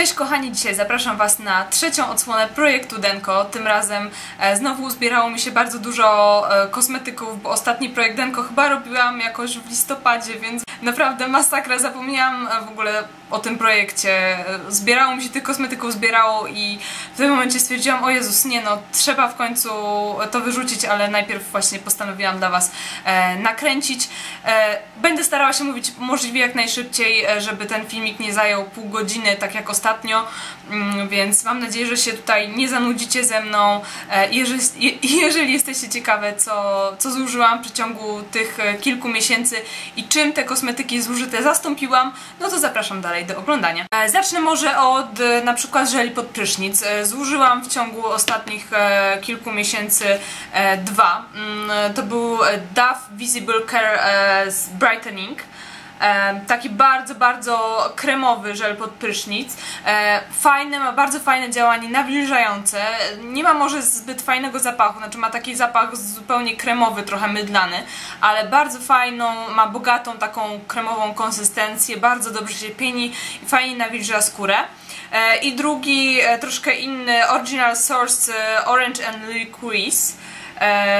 Cześć kochani, dzisiaj zapraszam Was na trzecią odsłonę projektu Denko. Tym razem e, znowu uzbierało mi się bardzo dużo e, kosmetyków, bo ostatni projekt Denko chyba robiłam jakoś w listopadzie, więc naprawdę masakra, zapomniałam e, w ogóle o tym projekcie. Zbierało mi się tych kosmetyków, zbierało i w tym momencie stwierdziłam, o Jezus, nie no, trzeba w końcu to wyrzucić, ale najpierw właśnie postanowiłam dla Was nakręcić. Będę starała się mówić możliwie jak najszybciej, żeby ten filmik nie zajął pół godziny, tak jak ostatnio, mm, więc mam nadzieję, że się tutaj nie zanudzicie ze mną. E, jeżeli, je, jeżeli jesteście ciekawe, co, co zużyłam w przeciągu tych e, kilku miesięcy i czym te kosmetyki zużyte zastąpiłam, no to zapraszam dalej do oglądania. E, Zacznę może od na przykład żeli pod prysznic. Zużyłam w ciągu ostatnich kilku miesięcy dwa. Mm, To był Dove Visible Care Brightening. Taki bardzo, bardzo kremowy żel pod prysznic. E, fajny, ma bardzo fajne działanie nawilżające. Nie ma może zbyt fajnego zapachu, znaczy ma taki zapach zupełnie kremowy, trochę mydlany, ale bardzo fajną, ma bogatą taką kremową konsystencję, bardzo dobrze się pieni i fajnie nawilża skórę. E, I drugi, e, troszkę inny, Original Source Orange and Licorice e,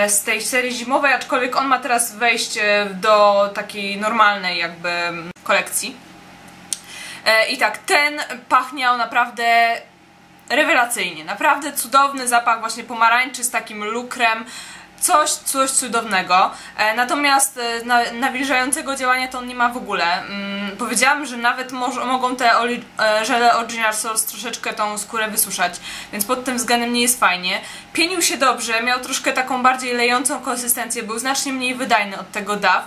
z tej serii zimowej, aczkolwiek on ma teraz wejść e, do takiej normalnej jakby mm, kolekcji. E, I tak, ten pachniał naprawdę rewelacyjnie, naprawdę cudowny zapach właśnie pomarańczy z takim lukrem, coś, coś cudownego. E, natomiast e, na, nawilżającego działania to on nie ma w ogóle. Mm, powiedziałam, że nawet mogą te e, żele Original Source troszeczkę tą skórę wysuszać, więc pod tym względem nie jest fajnie. Pienił się dobrze, miał troszkę taką bardziej lejącą konsystencję, był znacznie mniej wydajny od tego DAW.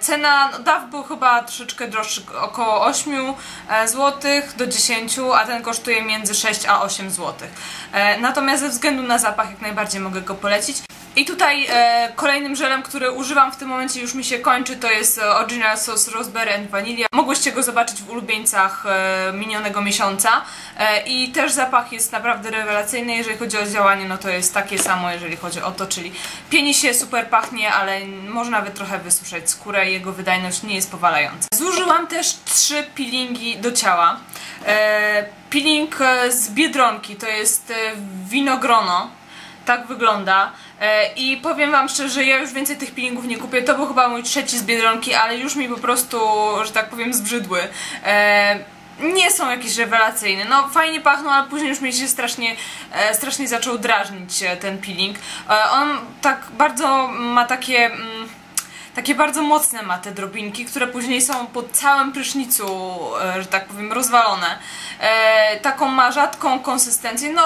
Cena, no DAW był chyba troszeczkę droższy, około 8 zł do 10, a ten kosztuje między 6 a 8 zł. Natomiast ze względu na zapach jak najbardziej mogę go polecić. I tutaj e, kolejnym żelem, który używam w tym momencie już mi się kończy, to jest e, Original Sauce Raspberry and Vanilla. Mogłyście go zobaczyć w ulubieńcach e, minionego miesiąca. E, I też zapach jest naprawdę rewelacyjny, jeżeli chodzi o działanie, no to jest takie samo, jeżeli chodzi o to, czyli pieni się, super pachnie, ale może nawet trochę wysuszać skórę, jego wydajność nie jest powalająca. Zużyłam też trzy peelingi do ciała. E, peeling e, z Biedronki, to jest winogrono tak wygląda. E, I powiem Wam szczerze, ja już więcej tych peelingów nie kupię. To był chyba mój trzeci z Biedronki, ale już mi po prostu, że tak powiem, zbrzydły. E, nie są jakieś rewelacyjne. No fajnie pachną, ale później już mi się strasznie, e, strasznie zaczął drażnić ten peeling. On tak bardzo ma takie... Mm, takie bardzo mocne ma te drobinki, które później są po całym prysznicu, że tak powiem, rozwalone. Taką ma rzadką konsystencję, no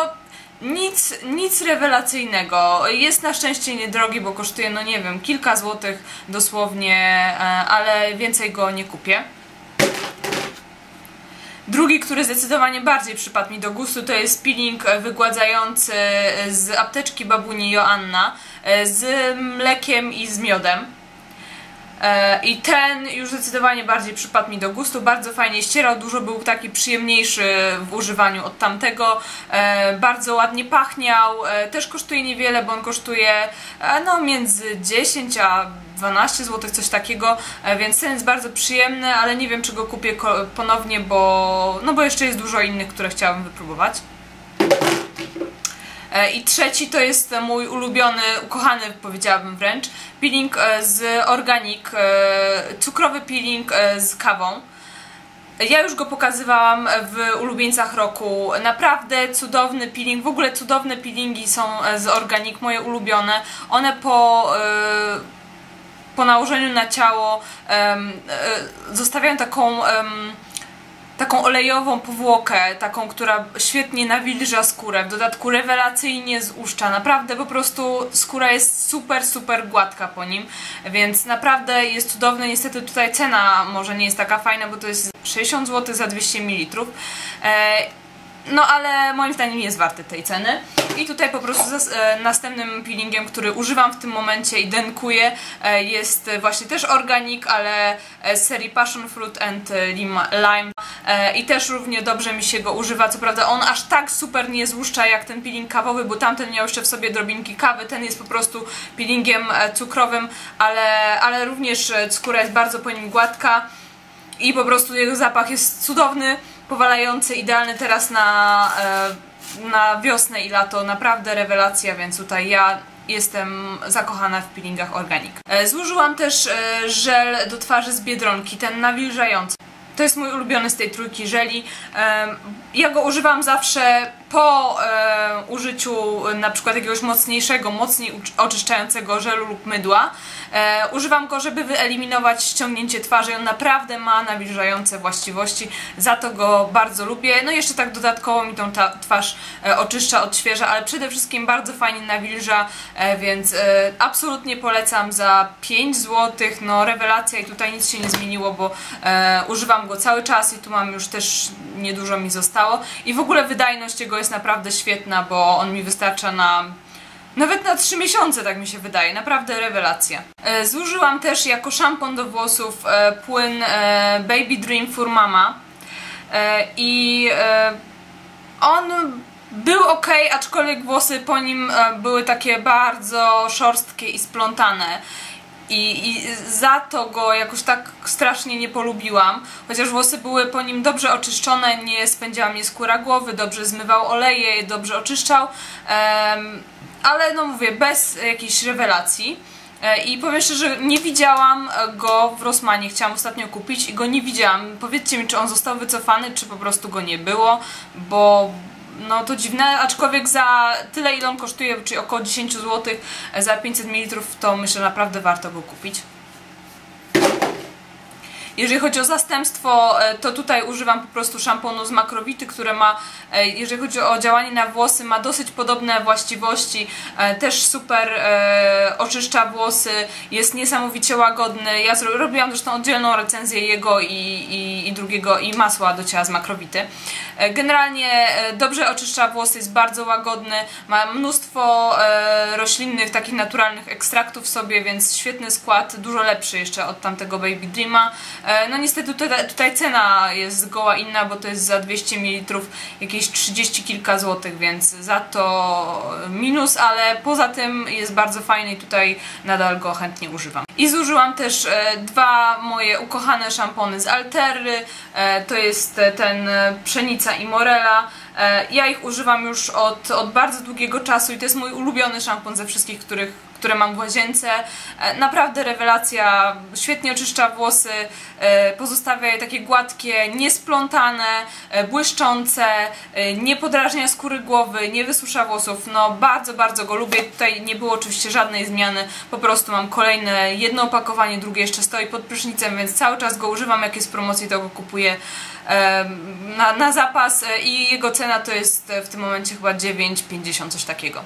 nic, nic rewelacyjnego. Jest na szczęście niedrogi, bo kosztuje, no nie wiem, kilka złotych dosłownie, e, ale więcej go nie kupię. Drugi, który zdecydowanie bardziej przypadł mi do gustu, to jest peeling wygładzający z apteczki babuni Joanna e, z mlekiem i z miodem. E, I ten już zdecydowanie bardziej przypadł mi do gustu, bardzo fajnie ścierał, dużo był taki przyjemniejszy w używaniu od tamtego, e, bardzo ładnie pachniał, e, też kosztuje niewiele, bo on kosztuje no między 10 a 12 zł, coś takiego, więc ten jest bardzo przyjemny, ale nie wiem czy go kupię ponownie, bo, no bo jeszcze jest dużo innych, które chciałabym wypróbować. E, I trzeci to jest mój ulubiony, ukochany powiedziałabym wręcz, peeling e, z Organic, e, cukrowy peeling z kawą. Ja już go pokazywałam w ulubieńcach roku. Naprawdę cudowny peeling. W ogóle cudowne peelingi są z Organic, moje ulubione. One po, po nałożeniu na ciało zostawiają taką taką olejową powłokę, taką, która świetnie nawilża skórę, w dodatku rewelacyjnie złuszcza, naprawdę po prostu skóra jest super, super gładka po nim, więc naprawdę jest cudowny, niestety tutaj cena może nie jest taka fajna, bo to jest 60 zł za 200 ml, no ale moim zdaniem jest warty tej ceny. I tutaj po prostu e, następnym peelingiem, który używam w tym momencie i denkuję e, jest właśnie też organic, ale e, z serii Passion Fruit and Lime. I też równie dobrze mi się go używa. Co prawda on aż tak super nie złuszcza jak ten peeling kawowy, bo tamten miał jeszcze w sobie drobinki kawy. Ten jest po prostu peelingiem cukrowym, ale, ale również skóra jest bardzo po nim gładka i po prostu jego zapach jest cudowny. Powalający, idealny teraz na, e, na wiosnę i lato, naprawdę rewelacja, więc tutaj ja jestem zakochana w peelingach Organic. E, Zużyłam też e, żel do twarzy z Biedronki, ten nawilżający. To jest mój ulubiony z tej trójki żeli. Ja go używam zawsze po użyciu na przykład jakiegoś mocniejszego, mocniej oczyszczającego żelu lub mydła. E, używam go, żeby wyeliminować ściągnięcie twarzy. On naprawdę ma nawilżające właściwości, za to go bardzo lubię. No jeszcze tak dodatkowo mi tą twarz e, oczyszcza, odświeża, ale przede wszystkim bardzo fajnie nawilża, e, więc absolutnie polecam za 5 zł. No rewelacja i tutaj nic się nie zmieniło, bo e, go cały czas i tu mam już też niedużo mi zostało. I w ogóle wydajność jego jest naprawdę świetna, bo on mi wystarcza na nawet na 3 miesiące, tak mi się wydaje. Naprawdę rewelacja. E, zużyłam też jako szampon do włosów e, płyn e, Baby Dream for Mama. I on był ok, aczkolwiek włosy po nim były takie bardzo szorstkie i splątane. I, I za to go jakoś tak strasznie nie polubiłam. Chociaż włosy były po nim dobrze oczyszczone, nie spędziła mnie skóra głowy, dobrze zmywał oleje, dobrze oczyszczał. Em, ale no mówię, bez jakiejś rewelacji. E, I powiem szczerze, nie widziałam go w Rossmanie, chciałam ostatnio kupić i go nie widziałam. Powiedzcie mi, czy on został wycofany, czy po prostu go nie było, bo no to dziwne, aczkolwiek za tyle ile on kosztuje, czyli około 10 zł za 500 ml, to myślę naprawdę warto go kupić. Jeżeli chodzi o zastępstwo, e, to tutaj używam po prostu szamponu z makrowity, które ma, e, jeżeli chodzi o działanie na włosy, ma dosyć podobne właściwości, e, też super oczyszcza włosy, jest niesamowicie łagodny. Ja robiłam zresztą oddzielną recenzję jego i, i, i drugiego i masła do ciała z makrowity. Generalnie dobrze oczyszcza włosy, jest bardzo łagodny, ma mnóstwo roślinnych, takich naturalnych ekstraktów w sobie, więc świetny skład, dużo lepszy jeszcze od tamtego Baby Dreama. E, No niestety tutaj, tutaj cena jest zgoła inna, bo to jest za 200 ml jakieś 30 kilka złotych, więc za to minus, ale poza tym jest bardzo fajny i tutaj nadal go chętnie używam. I zużyłam też e, dwa moje ukochane szampony z Altery, e, to jest ten Pszenica i Morela. Ja ich używam już od, od bardzo długiego czasu i to jest mój ulubiony szampon ze wszystkich, których które mam w łazience. E, Naprawdę rewelacja, świetnie oczyszcza włosy, e, pozostawia je takie gładkie, niesplątane, e, błyszczące, nie podrażnia skóry głowy, nie wysusza włosów. No bardzo, bardzo go lubię. Tutaj nie było oczywiście żadnej zmiany, po prostu mam kolejne jedno opakowanie, drugie jeszcze stoi pod prysznicem, więc cały czas go używam, jak jest promocji, to go kupuję na, na zapas i jego cena to jest w tym momencie chyba 9,50, coś takiego.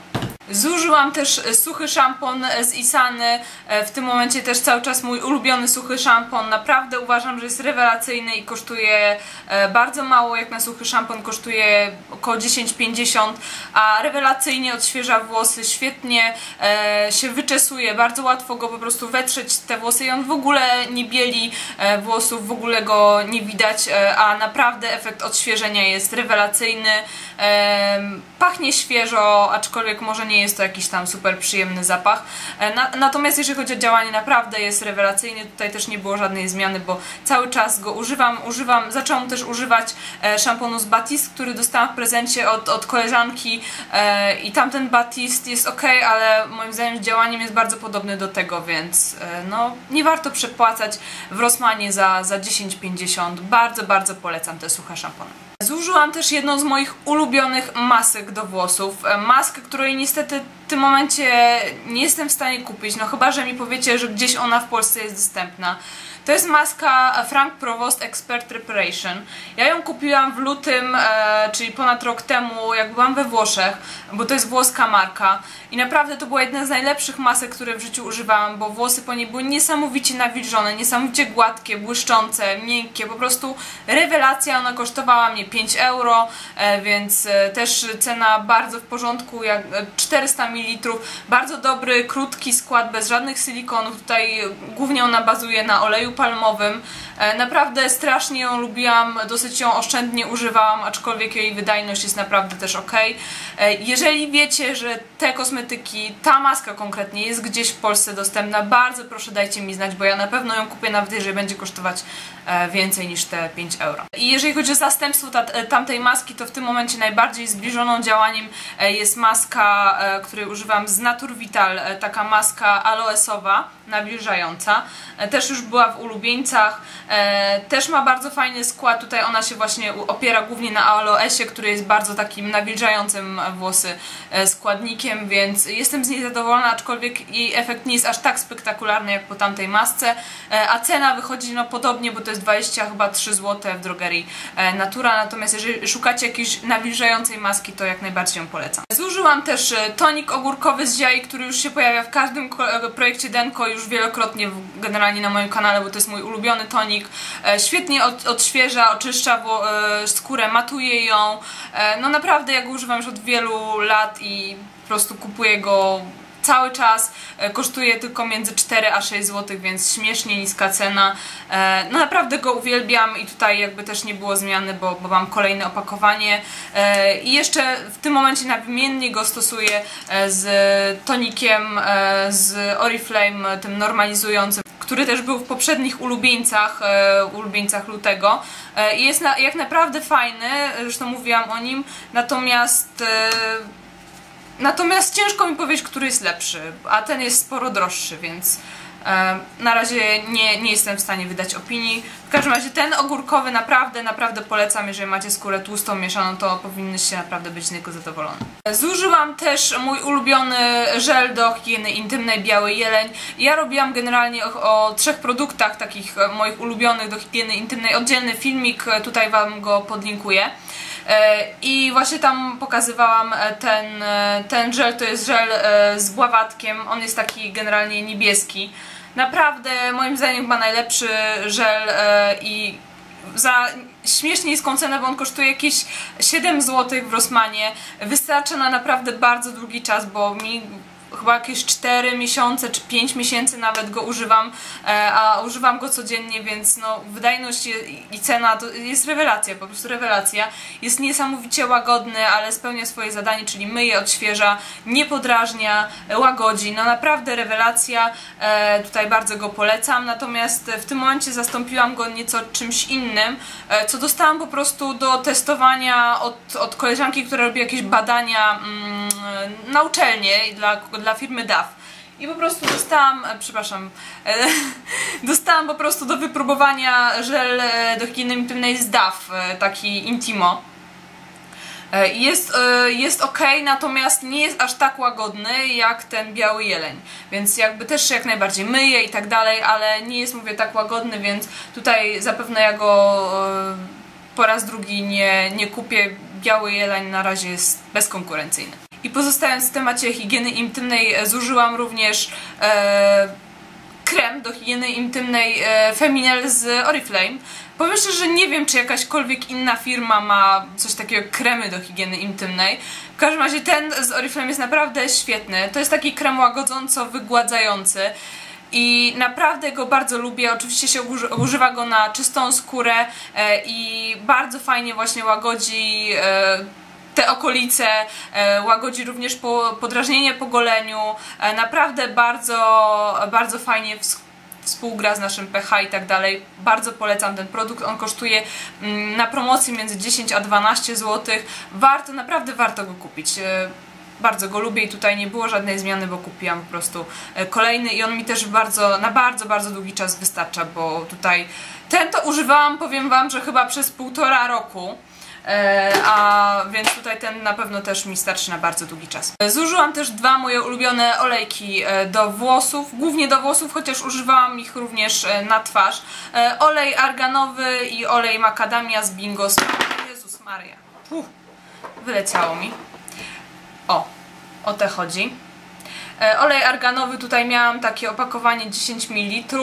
Zużyłam też e, suchy szampon z Isany. E, W tym momencie też cały czas mój ulubiony suchy szampon. Naprawdę uważam, że jest rewelacyjny i kosztuje e, bardzo mało. Jak na suchy szampon kosztuje około 10,50, a rewelacyjnie odświeża włosy, świetnie e, się wyczesuje, bardzo łatwo go po prostu wetrzeć te włosy i on w ogóle nie bieli e, włosów, w ogóle go nie widać, e, a naprawdę efekt odświeżenia jest rewelacyjny. Pachnie świeżo, aczkolwiek może nie jest to jakiś tam super przyjemny zapach. E, Na, natomiast jeżeli chodzi o działanie, naprawdę jest rewelacyjny. Tutaj też nie było żadnej zmiany, bo cały czas go używam. używam zaczęłam też używać e, szamponu z Batiste, który dostałam w prezencie od, od koleżanki e, i tamten Batiste jest ok, ale moim zdaniem działaniem jest bardzo podobny do tego, więc no nie warto przepłacać w Rossmanie za, za 10,50. Bardzo, bardzo polecam te suche szampony. Zużyłam też jedną z moich ulubionych masek do włosów. E, Maskę, której niestety w tym momencie nie jestem w stanie kupić, no chyba, że mi powiecie, że gdzieś ona w Polsce jest dostępna. To jest maska Frank Provost Expert Preparation. Ja ją kupiłam w lutym, e, czyli ponad rok temu, jak byłam we Włoszech, bo to jest włoska marka. I naprawdę to była jedna z najlepszych masek, które w życiu używałam, bo włosy po niej były niesamowicie nawilżone, niesamowicie gładkie, błyszczące, miękkie, po prostu rewelacja. Ona kosztowała mnie 5 euro, e, więc e, też cena bardzo w porządku, jak e, 400 ml. Bardzo dobry, krótki skład, bez żadnych silikonów. Tutaj głównie ona bazuje na oleju palmowym. E, naprawdę strasznie ją lubiłam, dosyć ją oszczędnie używałam, aczkolwiek jej wydajność jest naprawdę też ok. E, jeżeli wiecie, że te kosmetyki, ta maska konkretnie jest gdzieś w Polsce dostępna, bardzo proszę dajcie mi znać, bo ja na pewno ją kupię nawet jeżeli będzie kosztować e, więcej niż te 5 euro. I jeżeli chodzi o zastępstwo ta, tamtej maski, to w tym momencie najbardziej zbliżoną działaniem jest maska, której używam z Natur Vital, taka maska aloesowa, nawilżająca. Też już była w ulubieńcach, E, też ma bardzo fajny skład, tutaj ona się właśnie opiera głównie na aloesie, który jest bardzo takim nawilżającym włosy e, składnikiem, więc jestem z niej zadowolona, aczkolwiek jej efekt nie jest aż tak spektakularny jak po tamtej masce, e, a cena wychodzi no podobnie, bo to jest 20 chyba 3 zł w drogerii Natura, natomiast jeżeli szukacie jakiejś nawilżającej maski, to jak najbardziej ją polecam. Zużyłam też tonik ogórkowy z ziai, który już się pojawia w każdym projekcie Denko już wielokrotnie generalnie na moim kanale, bo to jest mój ulubiony tonik, E, świetnie od, odświeża, oczyszcza e, skórę, matuje ją. E, no naprawdę ja go używam już od wielu lat i po prostu kupuję go cały czas, kosztuje tylko między 4 a 6 zł, więc śmiesznie niska cena. No naprawdę go uwielbiam i tutaj jakby też nie było zmiany, bo, bo mam kolejne opakowanie. I jeszcze w tym momencie nawymiennie go stosuję z tonikiem z Oriflame, tym normalizującym który też był w poprzednich ulubieńcach, e, ulubieńcach lutego. E, jest na, jak naprawdę fajny, zresztą mówiłam o nim, natomiast e, natomiast ciężko mi powiedzieć, który jest lepszy, a ten jest sporo droższy, więc na razie nie, nie jestem w stanie wydać opinii. W każdym razie ten ogórkowy naprawdę, naprawdę polecam. Jeżeli macie skórę tłustą, mieszaną, to powinnyście naprawdę być z niego zadowolone. Zużyłam też mój ulubiony żel do higieny intymnej Biały Jeleń. Ja robiłam generalnie o, o trzech produktach takich e, moich ulubionych do higieny intymnej. Oddzielny filmik, e, tutaj Wam go podlinkuję. E, I właśnie tam pokazywałam ten, ten żel, to jest żel z bławatkiem, on jest taki generalnie niebieski. Naprawdę moim zdaniem chyba najlepszy żel e, i za śmiesznie niską cenę, bo on kosztuje jakieś 7 zł w Rossmanie. Wystarcza na naprawdę bardzo długi czas, bo mi chyba jakieś 4 miesiące czy 5 miesięcy nawet go używam, e, a używam go codziennie, więc no wydajność i cena to jest rewelacja, po prostu rewelacja. Jest niesamowicie łagodny, ale spełnia swoje zadanie, czyli myje, odświeża, nie podrażnia, łagodzi. No naprawdę rewelacja, e, tutaj bardzo go polecam, natomiast w tym momencie zastąpiłam go nieco czymś innym, e, co dostałam po prostu do testowania od, od koleżanki, która robi jakieś badania mm, na uczelnie dla, dla firmy DAF. I po prostu dostałam, e, przepraszam, e, dostałam po prostu do wypróbowania żel e, do higieny intymnej z DAF, taki Intimo. Jest, jest ok, natomiast nie jest aż tak łagodny jak ten biały jeleń, więc jakby też jak najbardziej myje i tak dalej, ale nie jest mówię tak łagodny, więc tutaj zapewne ja go po raz drugi nie, nie kupię. Biały jeleń na razie jest bezkonkurencyjny. I pozostając w temacie higieny intymnej, e, zużyłam również e, krem do higieny intymnej e, Feminel z Oriflame. Powiem szczerze, że nie wiem, czy jakaśkolwiek inna firma ma coś takiego kremy do higieny intymnej. W każdym razie ten z Oriflame jest naprawdę świetny. To jest taki krem łagodząco wygładzający i naprawdę go bardzo lubię. Oczywiście się używa go na czystą skórę e, i bardzo fajnie właśnie łagodzi e, te okolice, e, łagodzi również po, podrażnienie po goleniu. E, naprawdę bardzo, bardzo fajnie współgra z naszym pH i tak dalej. Bardzo polecam ten produkt. On kosztuje mm, na promocji między 10 a 12 zł. Warto, naprawdę warto go kupić. E, bardzo go lubię i tutaj nie było żadnej zmiany, bo kupiłam po prostu kolejny i on mi też bardzo, na bardzo, bardzo długi czas wystarcza, bo tutaj ten to używałam, powiem Wam, że chyba przez półtora roku. E, a więc tutaj ten na pewno też mi starczy na bardzo długi czas. Zużyłam też dwa moje ulubione olejki e, do włosów, głównie do włosów, chociaż używałam ich również e, na twarz. Olej arganowy i olej macadamia z Bingos. Jezus Maria. Uff, wyleciało mi. O, o te chodzi. Olej arganowy tutaj miałam takie opakowanie 10 ml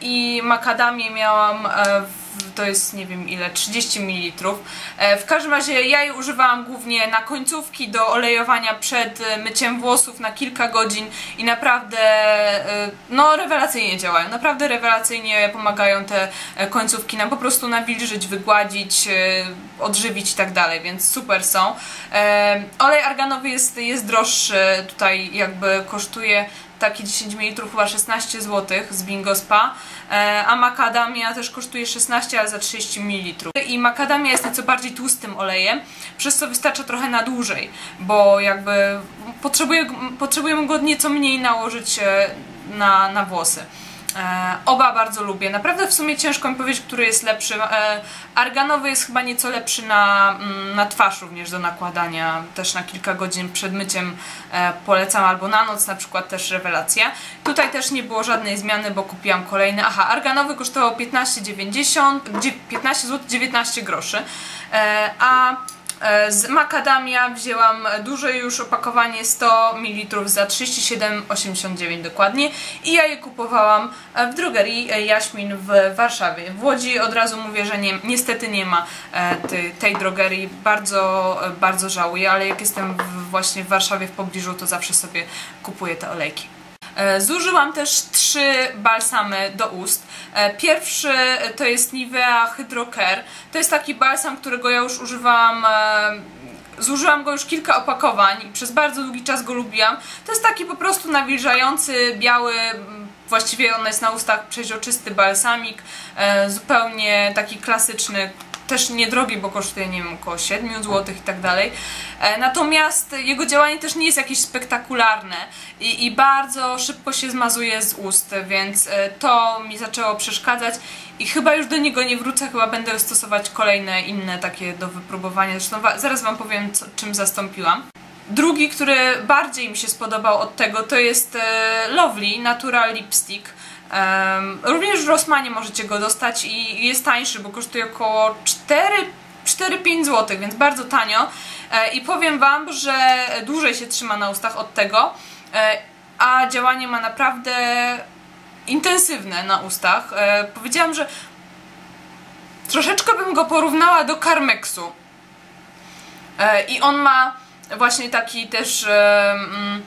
i makadamię miałam w to jest nie wiem ile, 30 ml. E, w każdym razie ja jej używałam głównie na końcówki do olejowania przed e, myciem włosów na kilka godzin i naprawdę e, no rewelacyjnie działają. Naprawdę rewelacyjnie pomagają te końcówki nam po prostu nawilżyć, wygładzić, odżywić i tak dalej, więc super są. Olej arganowy jest, jest droższy, tutaj jakby kosztuje taki 10 ml chyba 16 zł z Bingo Spa, e, a makadamia też kosztuje 16, ale za 30 ml. I makadamia jest nieco bardziej tłustym olejem, przez co wystarcza trochę na dłużej, bo jakby potrzebuje, potrzebujemy go nieco mniej nałożyć e, na, na włosy. E, oba bardzo lubię. Naprawdę w sumie ciężko mi powiedzieć, który jest lepszy. E, arganowy jest chyba nieco lepszy na, mm, na twarz również do nakładania. Też na kilka godzin przed myciem e, polecam albo na noc, na przykład też rewelacja. Tutaj też nie było żadnej zmiany, bo kupiłam kolejny. Aha, arganowy kosztował 15,90 15 zł 19 groszy. A z makadamia wzięłam duże już opakowanie 100 ml za 37,89 dokładnie i ja je kupowałam w drogerii Jaśmin w Warszawie. W Łodzi od razu mówię, że nie, niestety nie ma e, tej drogerii. Bardzo, bardzo żałuję, ale jak jestem właśnie w Warszawie w pobliżu, to zawsze sobie kupuję te olejki. E, zużyłam też trzy balsamy do ust. E, pierwszy to jest Nivea Hydro Care. To jest taki balsam, którego ja już używałam e, Zużyłam go już kilka opakowań i przez bardzo długi czas go lubiłam. To jest taki po prostu nawilżający, biały, właściwie on jest na ustach przeźroczysty balsamik, zupełnie taki klasyczny, też niedrogi, bo kosztuje, nie wiem, około 7 zł i tak dalej. E, natomiast jego działanie też nie jest jakieś spektakularne i, i bardzo szybko się zmazuje z ust, więc e, to mi zaczęło przeszkadzać i chyba już do niego nie wrócę, chyba będę stosować kolejne inne takie do wypróbowania. Zresztą zaraz Wam powiem, co, czym zastąpiłam. Drugi, który bardziej mi się spodobał od tego, to jest e, Lovely Natural Lipstick. Również w Rossmanie możecie go dostać i jest tańszy, bo kosztuje około 4-5 zł, więc bardzo tanio. E, I powiem Wam, że dłużej się trzyma na ustach od tego, e, a działanie ma naprawdę intensywne na ustach. E, powiedziałam, że troszeczkę bym go porównała do Carmexu. I on ma właśnie taki też... Mm,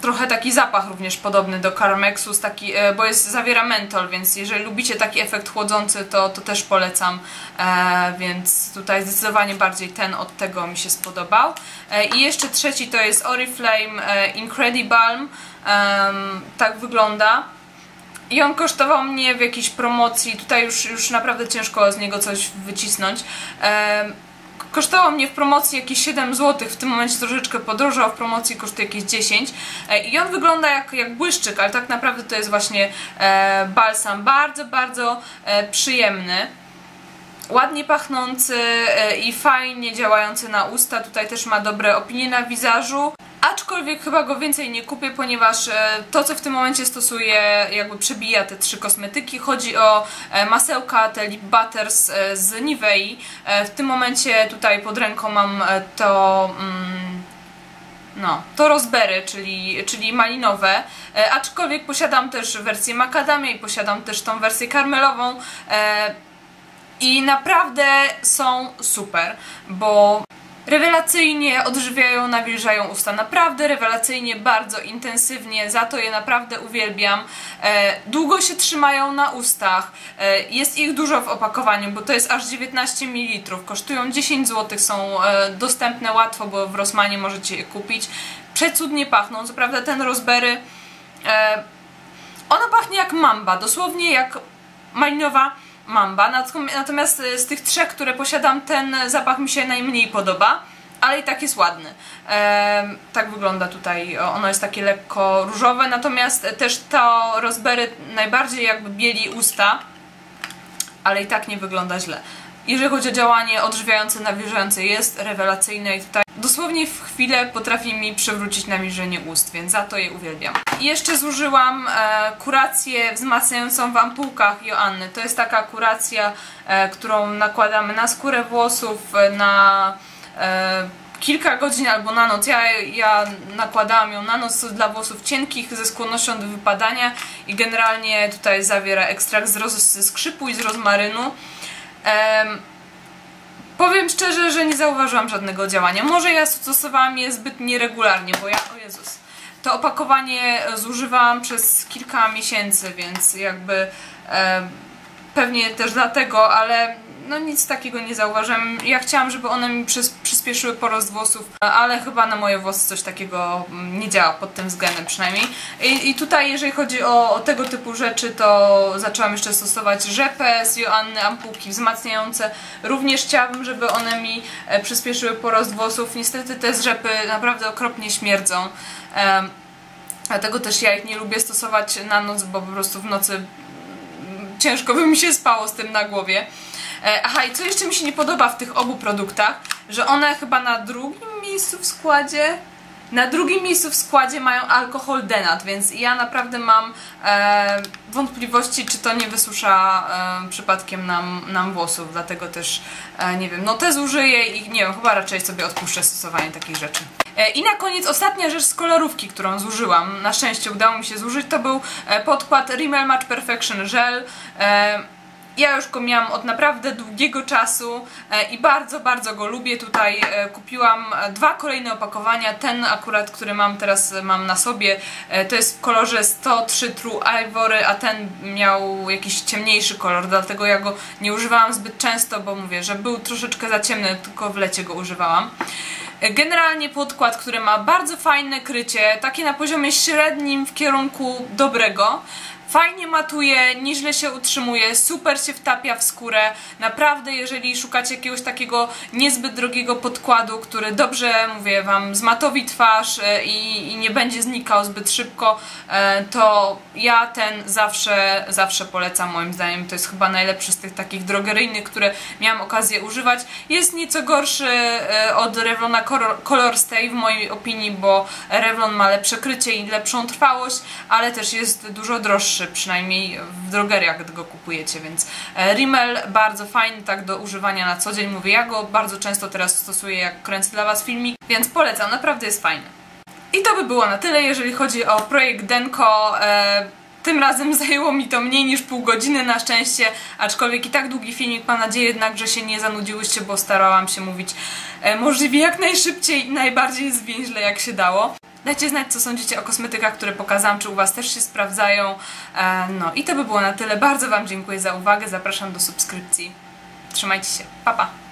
trochę taki zapach również podobny do Carmexus, taki, e, bo jest, zawiera mentol, więc jeżeli lubicie taki efekt chłodzący, to, to też polecam, e, więc tutaj zdecydowanie bardziej ten od tego mi się spodobał. E, I jeszcze trzeci to jest Oriflame e, Incredibalm, tak wygląda. I on kosztował mnie w jakiejś promocji, tutaj już, już naprawdę ciężko z niego coś wycisnąć. Kosztował mnie w promocji jakieś 7 zł, w tym momencie troszeczkę podrożał, w promocji kosztuje jakieś 10 e, i on wygląda jak, jak błyszczyk, ale tak naprawdę to jest właśnie e, balsam. Bardzo, bardzo e, przyjemny ładnie pachnący e, i fajnie działający na usta. Tutaj też ma dobre opinie na wizażu. Aczkolwiek chyba go więcej nie kupię, ponieważ e, to, co w tym momencie stosuję, jakby przebija te trzy kosmetyki. Chodzi o e, masełka, te lip butters z Nivei. W tym momencie tutaj pod ręką mam to... Mm, no, to rozbery, czyli, czyli malinowe, aczkolwiek posiadam też wersję macadamia i posiadam też tą wersję karmelową i naprawdę są super, bo Rewelacyjnie odżywiają, nawilżają usta. Naprawdę rewelacyjnie, bardzo intensywnie. Za to je naprawdę uwielbiam. E, długo się trzymają na ustach. E, jest ich dużo w opakowaniu, bo to jest aż 19 ml. Kosztują 10 zł, są e, dostępne łatwo, bo w Rossmanie możecie je kupić. Przecudnie pachną. Co prawda ten Rozbery... E, ona pachnie jak mamba, dosłownie jak malinowa Mamba, natomiast e, z tych trzech, które posiadam, ten zapach mi się najmniej podoba, ale i tak jest ładny. Tak wygląda tutaj, ono jest takie lekko różowe, natomiast też to rozbery najbardziej jakby bieli usta, ale i tak nie wygląda źle. Jeżeli chodzi o działanie odżywiające, nawilżające, jest rewelacyjne i tutaj dosłownie w chwilę potrafi mi przewrócić nawilżenie ust, więc za to je uwielbiam. I jeszcze zużyłam e, kurację wzmacniającą w ampułkach Joanny. To jest taka kuracja, e, którą nakładamy na skórę włosów, e, na e, kilka godzin albo na noc. Ja, ja nakładałam ją na noc dla włosów cienkich ze skłonnością do wypadania i generalnie tutaj zawiera ekstrakt z, roz, skrzypu i z rozmarynu. Powiem szczerze, że nie zauważyłam żadnego działania. Może ja stosowałam je zbyt nieregularnie, bo ja, o Jezus, to opakowanie zużywałam przez kilka miesięcy, więc jakby e, pewnie też dlatego, ale no nic takiego nie zauważyłam. Ja chciałam, żeby one mi przys przyspieszyły porost włosów, ale chyba na moje włosy coś takiego mm, nie działa pod tym względem przynajmniej. I, i tutaj jeżeli chodzi o, o, tego typu rzeczy, to zaczęłam jeszcze stosować rzepę z Joanny, ampułki wzmacniające. Również chciałabym, żeby one mi e, przyspieszyły porost włosów. Niestety te z rzepy naprawdę okropnie śmierdzą. Dlatego też ja ich nie lubię stosować na noc, bo po prostu w nocy mm, ciężko by mi się spało z tym na głowie. E, aha, i co jeszcze mi się nie podoba w tych obu produktach, że one chyba na drugim miejscu w składzie na drugim miejscu w składzie mają alkohol denat, więc ja naprawdę mam e, wątpliwości, czy to nie wysusza e, przypadkiem nam, nam włosów, dlatego też e, nie wiem, no te zużyję i nie wiem, chyba raczej sobie odpuszczę stosowanie takich rzeczy. E, I na koniec ostatnia rzecz z kolorówki, którą zużyłam, na szczęście udało mi się zużyć, to był e, podkład Rimmel Match Perfection Gel. Ja już go miałam od naprawdę długiego czasu e, i bardzo, bardzo go lubię. Tutaj e, kupiłam e, dwa kolejne opakowania. Ten akurat, który mam teraz mam na sobie, to jest w kolorze 103 True Ivory, a ten miał jakiś ciemniejszy kolor, dlatego ja go nie używałam zbyt często, bo mówię, że był troszeczkę za ciemny, tylko w lecie go używałam. Generalnie podkład, który ma bardzo fajne krycie, takie na poziomie średnim w kierunku dobrego. Fajnie matuje, nieźle się utrzymuje, super się wtapia w skórę. Naprawdę, jeżeli szukacie jakiegoś takiego niezbyt drogiego podkładu, który dobrze, mówię wam, zmatowi twarz e, i, i nie będzie znikał zbyt szybko, e, to ja ten zawsze, zawsze polecam moim zdaniem. To jest chyba najlepszy z tych takich drogeryjnych, które miałam okazję używać. Jest nieco gorszy e, od Revlona Color Stay w mojej opinii, bo Revlon ma lepsze krycie i lepszą trwałość, ale też jest dużo droższy przynajmniej w drogeriach, gdy go kupujecie, więc e, Rimmel bardzo fajny tak do używania na co dzień. Mówię, ja go bardzo często teraz stosuję, jak kręcę dla Was filmik, więc polecam, naprawdę jest fajny. I to by było na tyle, jeżeli chodzi o projekt Denko. E, tym razem zajęło mi to mniej niż pół godziny na szczęście, aczkolwiek i tak długi filmik, mam nadzieję jednak, że się nie zanudziłyście, bo starałam się mówić e, możliwie jak najszybciej najbardziej zwięźle jak się dało. Dajcie znać, co sądzicie o kosmetykach, które pokazałam, czy u Was też się sprawdzają. E, no i to by było na tyle. Bardzo Wam dziękuję za uwagę. Zapraszam do subskrypcji. Trzymajcie się. Pa, pa!